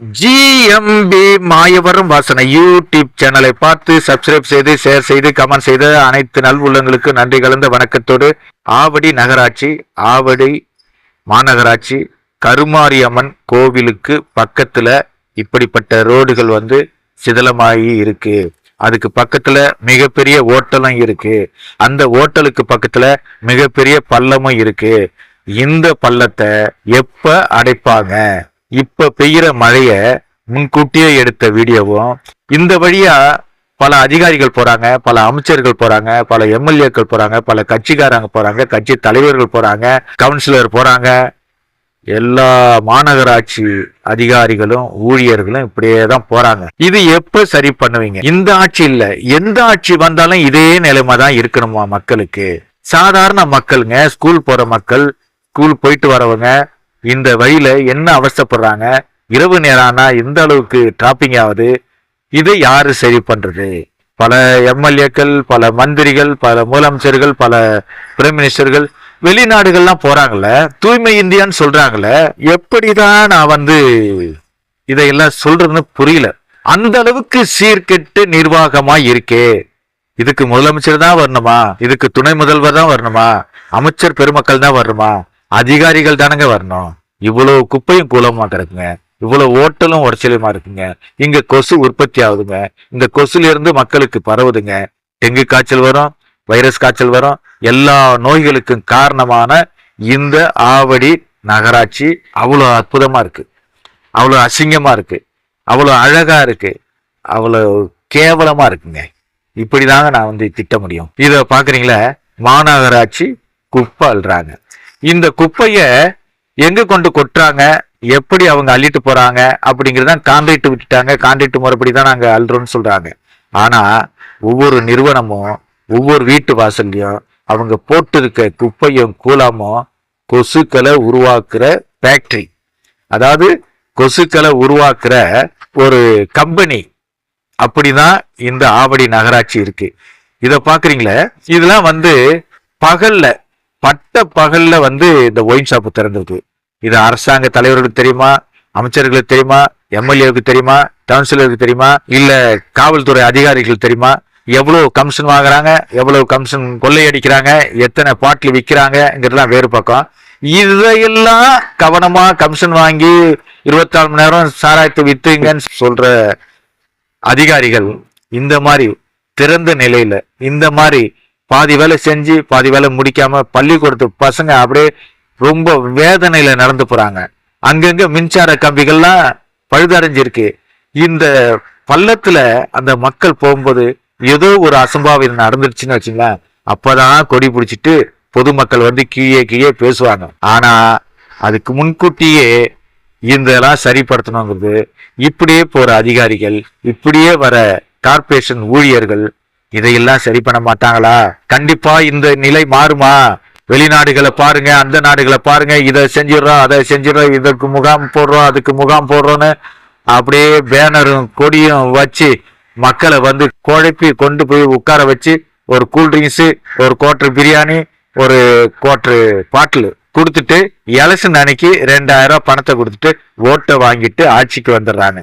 GMP Mayavaram வாசனை YouTube சேனலை பார்த்து சப்ஸ்கிரைப் செய்து ஷேர் செய்து கமெண்ட் செய்த அனைத்து நல்வுள்ளங்களுக்கு நன்றி கலந்த வணக்கத்தோடு ஆவடி நகராட்சி ஆவடி மாநகராட்சி கருமாரியம்மன் கோவிலுக்கு பக்கத்துல இப்படிப்பட்ட ரோடுகள் வந்து சிதலமாகி இருக்கு. அதுக்கு பக்கத்துல மிகப்பெரிய ஓட்டலும் இருக்கு. அந்த ஓட்டலுக்கு பக்கத்துல மிகப்பெரிய பள்ளமும் இருக்கு. இந்த பள்ளத்தை எப்ப அடைப்பாங்க? இப்ப பெய்கிற மழைய முன்கூட்டியே எடுத்த வீடியோவும் இந்த வழியா பல அதிகாரிகள் போறாங்க பல அமைச்சர்கள் போறாங்க பல எம்எல்ஏக்கள் போறாங்க பல கட்சிக்காரங்க போறாங்க கட்சி தலைவர்கள் போறாங்க கவுன்சிலர் போறாங்க. எல்லா மாநகராட்சி அதிகாரிகளும் ஊழியர்களும் இப்படியே தான் போறாங்க. இது எப்ப சரி பண்ணுவீங்க? இந்த ஆட்சி இல்ல. எந்த ஆட்சி வந்தாலும் இதே நிலைமை தான் இருக்கணுமா மக்களுக்கு? சாதாரண மக்களுங்க ஸ்கூல் போற மக்கள் ஸ்கூல் போயிட்டு வரவங்க இந்த வழியில என்ன அவஸ்தைப்படுறாங்க? இரவு நேரம்னா எந்த அளவுக்கு டிராபிங் ஆகுது? இதை யாரு சரி பண்றது? பல எம்எல்ஏக்கள் பல மந்திரிகள் பல முதலமைச்சர்கள் பல பிரைம் மினிஸ்டர்கள் வெளிநாடுகள்லாம் போறாங்கல்ல தூய்மை இந்தியான்னு சொல்றாங்கல்ல எப்படிதான் நான் வந்து இதையெல்லாம் சொல்றதுன்னு புரியல. அந்த அளவுக்கு சீர்கெட்டு நிர்வாகமா இருக்கே. இதுக்கு முதலமைச்சர் தான் வரணுமா? இதுக்கு துணை முதல்வர் தான் வரணுமா? அமைச்சர் பெருமக்கள் தான் வரணுமா? அதிகாரிகள் தானங்க வரணும். இவ்வளவு குப்பையும் கூலமா கிடக்குங்க. இவ்வளவு ஓட்டலும் உடச்சலுமா இருக்குங்க. இங்க கொசு உற்பத்தி ஆகுதுங்க. இந்த கொசுல இருந்து மக்களுக்கு பரவுதுங்க. டெங்கு காய்ச்சல் வரும் வைரஸ் காய்ச்சல் வரும். எல்லா நோய்களுக்கும் காரணமான இந்த ஆவடி நகராட்சி அவ்வளோ அற்புதமா இருக்கு. அவ்வளோ அசிங்கமா இருக்கு. அவ்வளோ அழகா இருக்கு. அவ்வளோ கேவலமா இருக்குங்க. இப்படிதாங்க நான் வந்து திட்ட முடியும். இத பாக்குறீங்களா? மாநகராட்சி குப்பை அள்ளுறாங்க. இந்த குப்பைய எங்க கொண்டு கொட்டுறாங்க? எப்படி அவங்க அள்ளிட்டு போறாங்க? அப்படிங்கறத கான்ட்ராக்ட் விட்டுட்டாங்க. கான்ட்ராக்ட் முறைப்படி தான் நாங்க அள்ளுறோம்னு சொல்றாங்க. ஆனா ஒவ்வொரு நிறுவனமும் ஒவ்வொரு வீட்டு வாசல்லையும் அவங்க போட்டு இருக்க குப்பையும் கூலாமும் கொசுக்களை உருவாக்குற ஃபேக்டரி அதாவது கொசுக்களை உருவாக்குற ஒரு கம்பெனி அப்படிதான் இந்த ஆவடி நகராட்சி இருக்கு. இத பாக்குறீங்களே? இதெல்லாம் வந்து பகல்ல பட்ட பகல்ல வந்து இந்த ஒயின் ஷாப் திறந்திருக்கு. இது அரசாங்க தலைவர்களுக்கு தெரியுமா? அமைச்சர்களுக்கு தெரியுமா? எம்எல்ஏவுக்கு தெரியுமா? கவுன்சிலருக்கு தெரியுமா? இல்ல காவல்துறை அதிகாரிகளுக்கு தெரியுமா? எவ்வளவு கமிஷன் வாங்குறாங்க? எவ்வளவு கமிஷன் கொள்ளையடிக்கிறாங்க? எத்தனை பாட்டில் விற்கிறாங்கிறதுலாம் வேறு பக்கம். இதையெல்லாம் கவனமா கமிஷன் வாங்கி இருபத்தி நாலு மணி நேரம் சாராயத்தை வித்துங்கன்னு சொல்ற அதிகாரிகள் இந்த மாதிரி திறந்த நிலையில இந்த மாதிரி பாதி வேலை செஞ்சு பாதி வேலை முடிக்காம பள்ளிக்கூடத்து பசங்க அப்படியே ரொம்ப வேதனையில நடந்து போறாங்க. அங்கங்க மின்சார கம்பிகள்லாம் பழுதடைஞ்சிருக்கு. இந்த பள்ளத்துல அந்த மக்கள் போகும்போது ஏதோ ஒரு அசம்பாவிதம் நடந்துருச்சுன்னு வச்சுங்களேன். அப்பதான் கொடி பிடிச்சிட்டு பொதுமக்கள் வந்து கீழே கீழே பேசுவாங்க. ஆனா அதுக்கு முன்கூட்டியே இதெல்லாம் சரிப்படுத்தணுங்கிறது இப்படியே போற அதிகாரிகள் இப்படியே வர கார்ப்பரேஷன் ஊழியர்கள் இதையெல்லாம் சரி பண்ண மாட்டாங்களா? கண்டிப்பா இந்த நிலை மாறுமா? வெளிநாடுகளை பாருங்க அந்த நாடுகளை பாருங்க. இதை செஞ்சிடறோம் அதை செஞ்சிடறோம் இதற்கு முகாம் போடுறோம் அதுக்கு முகாம் போடுறோன்னு அப்படியே பேனரும் கொடியும் வச்சு மக்களை வந்து குழப்பி கொண்டு போய் உட்கார வச்சு ஒரு கூல்ட்ரிங்க்ஸ் ஒரு கோட்ரு பிரியாணி ஒரு கோட்ரு பாட்டில் கொடுத்துட்டு எலசன் அன்னைக்கு ரெண்டாயிரம் ரூபாய் பணத்தை கொடுத்துட்டு ஓட்டை வாங்கிட்டு ஆட்சிக்கு வந்துடுறாங்க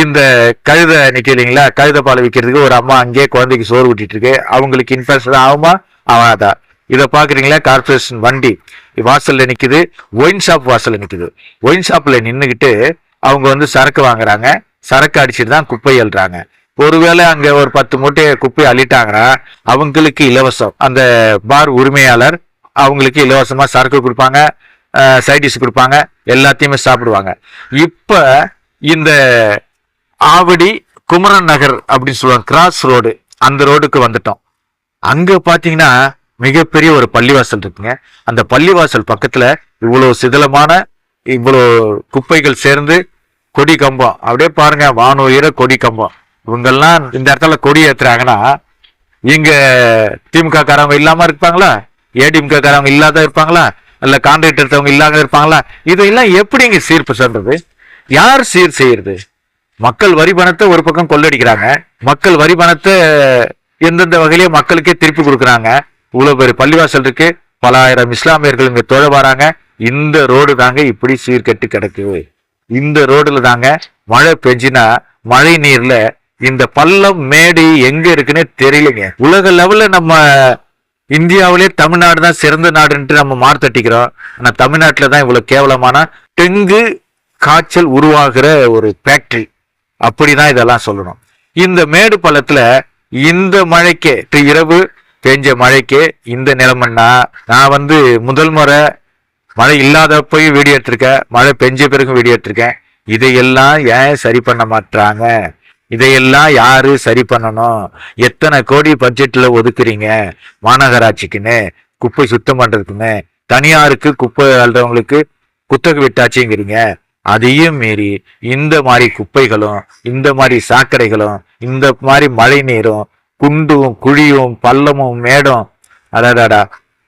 இந்த கழுதை நிக்கலீங்களா கழுதை பால் விற்கிறதுக்கு ஒரு அம்மா அங்கேயே குழந்தைக்கு சோறு ஊட்டிட்டு இருக்கு அவங்களுக்கு இன்ஃபெக்ஷன் ஆகுமா? ஆகாதா. இதை பாக்குறீங்களா கார்பரேஷன் வண்டி. வாசல்ல நிக்குது. ஒயின் ஷாப் வாசல்ல நிக்குது. ஒயின் ஷாப்ல நின்றுக்கிட்டு அவங்க வந்து சரக்கு வாங்குறாங்க. சரக்கு அடிச்சுட்டு தான் குப்பை அள்ளுறாங்க. ஒருவேளை அங்க ஒரு பத்து மூட்டையை குப்பை அள்ளிட்டாங்கன்னா அவங்களுக்கு இலவசம். அந்த பார் உரிமையாளர் அவங்களுக்கு இலவசமா சரக்கு கொடுப்பாங்க. சைடிஷ் கொடுப்பாங்க. எல்லாத்தையுமே சாப்பிடுவாங்க. இப்ப இந்த ஆவடி குமரன் நகர் அப்படின்னு சொல்லுவாங்க கிராஸ் ரோடு அந்த ரோடுக்கு வந்துட்டோம். அங்க பாத்தீங்கன்னா மிகப்பெரிய ஒரு பள்ளிவாசல் இருக்குங்க. அந்த பள்ளிவாசல் பக்கத்துல இவ்வளவு சிதிலமான இவ்வளோ குப்பைகள் சேர்ந்து கொடி கம்பம். அப்படியே பாருங்க வானூயிர கொடி கம்பம். இவங்கெல்லாம் இந்த இடத்துல கொடி ஏத்துறாங்கன்னா இங்க திமுக காரவங்க இல்லாம இருப்பாங்களா? ஏடிஎம்கே காரவங்க இல்லாத இருப்பாங்களா? இல்ல கான்ட்ராக்ட் எடுத்தவங்க இல்லாத இருப்பாங்களா? இதையெல்லாம் எப்படிங்க சீர்ப்பு சொல்றது? யார் சீர் செய்யறது? மக்கள் வரி பணத்தை ஒரு பக்கம் கொள்ளடிக்கிறாங்க. மக்கள் வரி பணத்தை எந்தெந்த வகையிலேயே மக்களுக்கே திருப்பி கொடுக்குறாங்க. இவ்வளவு பேர் பள்ளிவாசல் இருக்கு. பல ஆயிரம் இஸ்லாமியர்கள் இங்க தொழ வராங்க. இந்த ரோடு தாங்க இப்படி சீர்கெட்டு கிடக்கு. இந்த ரோடுல தாங்க மழை பெஞ்சினா மழை நீர்ல இந்த பள்ளம் மேடு எங்க இருக்குன்னு தெரியலங்க. உலக லெவல்ல நம்ம இந்தியாவிலே தமிழ்நாடு தான் சிறந்த நாடுன்ட்டு நம்ம மார்த்தட்டிக்கிறோம். ஆனா தமிழ்நாட்டில் தான் இவ்வளவு கேவலமான டெங்கு காய்ச்சல் உருவாகிற ஒரு ஃபேக்டரி அப்படிதான் இதெல்லாம் சொல்லணும். இந்த மேடு பள்ளத்துல இந்த மழைக்கே இரவு பெஞ்ச மழைக்கே இந்த நிலைமைன்னா நான் வந்து முதல் முறை மழை இல்லாதப்பையும் வீடியோ எடுத்திருக்கேன். மழை பெஞ்ச பிறகு வீடியோ எடுத்திருக்கேன். இதையெல்லாம் ஏன் சரி பண்ண மாட்டாங்க இதையெல்லாம் யாரு சரி பண்ணணும்? எத்தனை கோடி பட்ஜெட்ல ஒதுக்குறீங்க? மாநகராட்சிக்குன்னு குப்பை சுத்தம் பண்றதுக்குன்னு தனியாருக்கு குப்பை அள்ளுறவங்களுக்கு குத்தகை விட்டாச்சுங்கிறீங்க. அதையும் மீறி இந்த மாதிரி குப்பைகளும் இந்த மாதிரி சாக்கடைகளும் இந்த மாதிரி மழை நீரும் குண்டும் குழியும் பள்ளமும் மேடும் அடாடாடா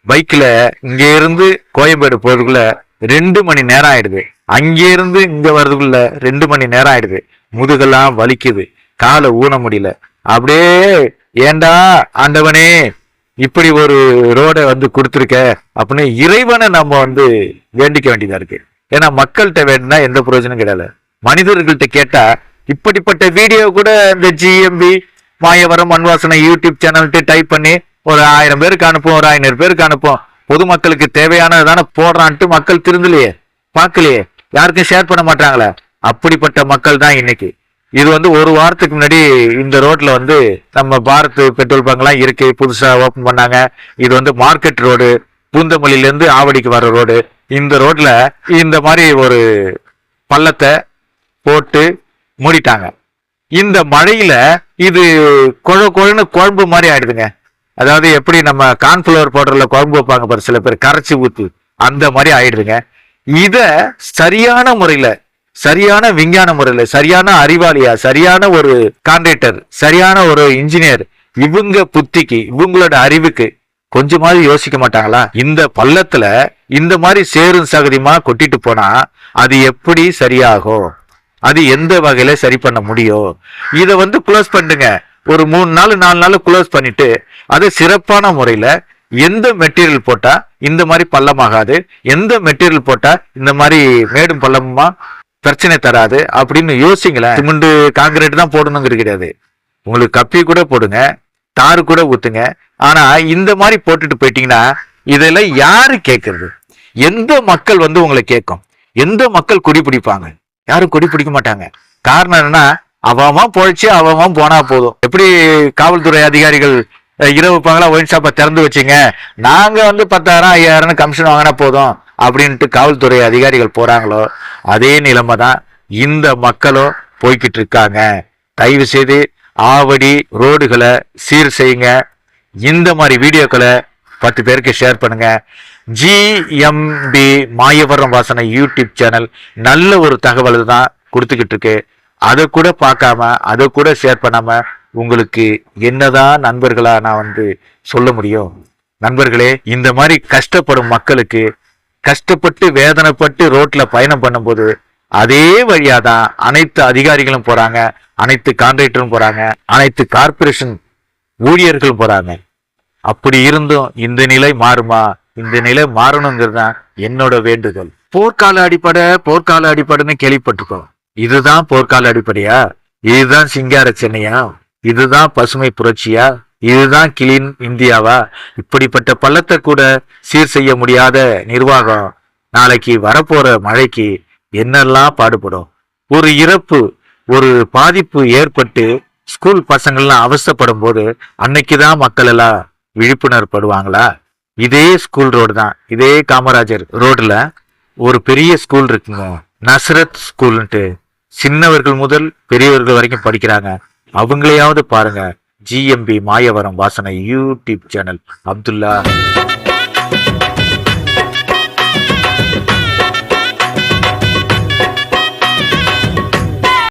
பைக்ல இங்க இருந்து கோயம்பேடு போறதுக்குள்ள ரெண்டு மணி நேரம் ஆயிடுது. அங்கே இருந்து இங்க வர்றதுக்குள்ள ரெண்டு மணி நேரம் ஆயிடுது. முதுகெல்லாம் வலிக்குது. காலை ஊன முடியல. அப்படியே ஏண்டா ஆண்டவனே இப்படி ஒரு ரோடை வந்து கொடுத்துருக்க? அப்படின்னு இறைவனை நம்ம வந்து வேண்டிக்க வேண்டியதா இருக்கு. ஏன்னா மக்கள்கிட்ட வேணும்னா எந்த பிரயோஜனம் கிடையாது. மனிதர்கள்ட்ட கேட்டா இப்படிப்பட்ட வீடியோ கூட இந்த ஜிஎம்பி மாயவரம் மண்வாசனை யூடியூப் சேனல்ட்டு டைப் பண்ணி ஒரு ஆயிரம் பேருக்கு அனுப்புவோம் ஒரு ஐநூறு பேருக்கு அனுப்புவோம். பொதுமக்களுக்கு தேவையானது தானே போடுறான்ட்டு மக்கள் திருந்தலையே. பார்க்கலையே. யாருக்கும் ஷேர் பண்ண மாட்டாங்களே. அப்படிப்பட்ட மக்கள் தான் இன்னைக்கு. இது வந்து ஒரு வாரத்துக்கு முன்னாடி இந்த ரோட்ல வந்து நம்ம பாரத் பெட்ரோல் பங்க்லாம் இருக்கு புதுசாக ஓப்பன் பண்ணாங்க. இது வந்து மார்க்கெட் ரோடு பூந்தமல்லியிலேருந்து ஆவடிக்கு வர ரோடு இந்த ரோட்ல இந்த மாதிரி ஒரு பள்ளத்தை போட்டு மூடிட்டாங்க. இந்த மழையில இது கொழ கொழன்னு குழம்பு மாதிரி ஆயிடுதுங்க. அதாவது எப்படி நம்ம கார்ன்ஃபிளவர் பவுடர்ல குழம்பு வைப்பாங்க பாரு சில பேர் கரைச்சி ஊத்து அந்த மாதிரி ஆயிடுதுங்க. இத சரியான முறையில சரியான விஞ்ஞான முறையில சரியான அறிவாளியா சரியான ஒரு கான்ட்ரேக்டர் சரியான ஒரு இன்ஜினியர் இவங்க புத்திக்கு இவங்களோட அறிவுக்கு கொஞ்சமாவது யோசிக்க மாட்டாங்களா? இந்த பள்ளத்துல இந்த மாதிரி சேரும் சகதியமா கொட்டிட்டு போனா அது எப்படி சரியாகும்? அது எந்த வகையில சரி பண்ண முடியும்? இதை வந்து க்ளோஸ் பண்ணுங்க ஒரு மூணு நாள் நாலு நாள் க்ளோஸ் பண்ணிட்டு அதை சிறப்பான முறையில எந்த மெட்டீரியல் போட்டா இந்த மாதிரி பள்ளமாகாது? எந்த மெட்டீரியல் போட்டா இந்த மாதிரி மேடும் பள்ளமுமா பிரச்சனை தராது? அப்படின்னு யோசிங்களேன். சிமெண்ட் காங்கிரீட் தான் போடணுங்கிறது கிடையாது. உங்களுக்கு கப்பி கூட போடுங்க. தாரு கூட ஊத்துங்க. ஆனா இந்த மாதிரி போட்டுட்டு போயிட்டீங்கன்னா இதெல்லாம் யாரு கேட்கறது எந்த மக்கள் வந்து உங்களை கேட்கும் எந்த மக்கள் குடி பிடிப்பாங்க? யாரும் குடி பிடிக்க மாட்டாங்க. காரணம் என்னன்னா அவன் பொழைச்சு அவன் போனா போதும். எப்படி காவல்துறை அதிகாரிகள் இரவு பகலா ஒயின் ஷாப்பை திறந்து வச்சுங்க? நாங்க வந்து பத்தாயிரம் ஐயாயிரம் கமிஷன் வாங்கினா போதும் அப்படின்ட்டு காவல்துறை அதிகாரிகள் போறாங்களோ அதே நிலைமை தான் இந்த மக்களும் போய்கிட்டு இருக்காங்க. தயவு செய்து ஆவடி ரோடுகளை சீர் செய்யுங்க. இந்த மாதிரி வீடியோக்களை பத்து பேருக்கு ஷேர் பண்ணுங்க. ஜிஎம்பி மாயவரம் வாசனை யூடியூப் சேனல் நல்ல ஒரு தகவல் தான் கொடுத்துக்கிட்டு இருக்கு. அதை கூட பார்க்காம அதை கூட ஷேர் பண்ணாம உங்களுக்கு என்னதான் நண்பர்களா நான் வந்து சொல்ல முடியும்? நண்பர்களே இந்த மாதிரி கஷ்டப்படும் மக்களுக்கு கஷ்டப்பட்டு வேதனைப்பட்டு ரோட்ல பயணம் பண்ணும்போது அதே வழியா தான் அனைத்து அதிகாரிகளும் போறாங்க அனைத்து கான்ட்ராக்டரும் போறாங்க அனைத்து கார்ப்பரேஷன் ஊழியர்களும் போறாங்க. அப்படி இருந்தும் இந்த நிலை மாறுமா? இந்த நிலை மாறணுங்கிறது தான் என்னோட வேண்டுதல் போர்க்கால அடிப்படை போர்க்கால அடிப்படைன்னு கேள்விப்பட்டிருக்கோம். இதுதான் போர்க்கால அடிப்படையா? இதுதான் சிங்கார சென்னையா? இதுதான் பசுமை புரட்சியா? இதுதான் கிளீன் இந்தியாவா? இப்படிப்பட்ட பள்ளத்தை கூட சீர் செய்ய முடியாத நிர்வாகம் நாளைக்கு வரப்போற மழைக்கு என்னெல்லாம் பாடுபடும்? ஒரு இறப்பு ஒரு பாதிப்பு ஏற்பட்டு ஸ்கூல் பசங்கள்லாம் அவசப்படும் போது அன்னைக்குதான் மக்கள் எல்லாம் விழிப்புணர்வு படுவாங்களா? இதே ஸ்கூல் ரோடு தான். இதே காமராஜர் ரோடுல ஒரு பெரிய ஸ்கூல் இருக்குங்க. நஸ்ரத் ஸ்கூல்ன்ட்டு சின்னவர்கள் முதல் பெரியவர்கள் வரைக்கும் படிக்கிறாங்க. அவங்களையாவது பாருங்க. ஜிஎம்பி மாயவரம் வாசனை யூடியூப் சேனல். அப்துல்லா.